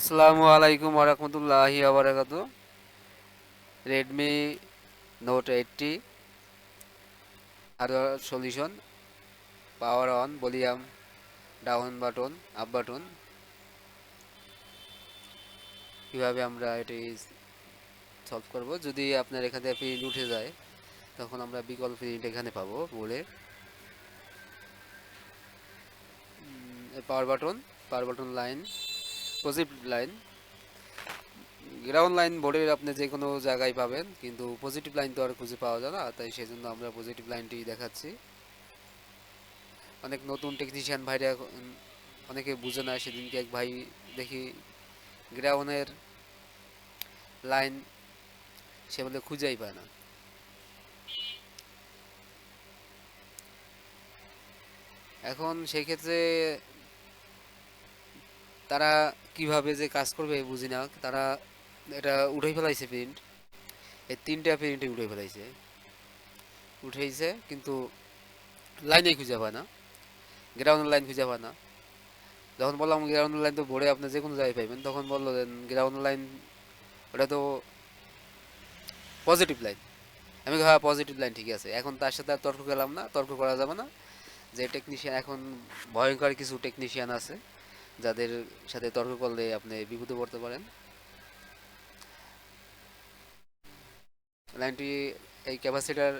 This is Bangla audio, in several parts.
আসসালামু আলাইকুম ওরহমতুল্লাহি আবরাকাতু Redmi note eighty hardware solution power on volume down button up button কীভাবে আমরা এটি সলভ করব? যদি আপনার এখান থেকে প্রিন্ট উঠে যায়, তখন আমরা বিকল্প প্রিন্ট এখানে পাবো বলে power button power button line positive line ground line বোর্ডের আপনি যে কোনো জায়গায় পাবেন, কিন্তু পজিটিভ লাইন তো আর খুঁজে পাওয়া যায় না, তাই সেজন্য আমরা পজিটিভ লাইনটি দেখাচ্ছি। অনেক নতুন টেকনিশিয়ান ভাইরা অনেকে বুঝে না, সেদিনকে এক ভাই দেখি গ্রাউন্ডের লাইন সে বলে খুঁজেই পায় না। এখন সেই ক্ষেত্রে তারা কীভাবে যে কাজ করবে বুঝি না। তারা এটা উঠে ফেলাইছে প্রিন্ট এই তিনটা প্রিন্টে উঠে ফেলাইছে। উঠেইছে কিন্তু লাইনে খুঁজে পায় না। গ্রাউন্ড লাইন খুঁজে পায় না। যখন বললাম গ্রাউন্ড লাইন তো ভরে আপনি যে কোনো জায়গায় পাইবেন, তখন বলল গ্রাউন্ড লাইন ওটা তো পজিটিভ লাইন আমি হ্যাঁ পজিটিভ লাইন ঠিক আছে। এখন তার সাথে আর তর্ক গেলাম না, তর্ক করা যাবে না। যে টেকনিশিয়ান এখন ভয়ঙ্কর কিছু টেকনিশিয়ান আছে। যাদের সাথে তর্ক করলে আপনি বিপদে পড়তে পারেন। লাইনটি এই ক্যাপাসিটার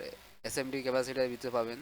এসএমডি ক্যাপাসিটার ভিতরে পাবেন।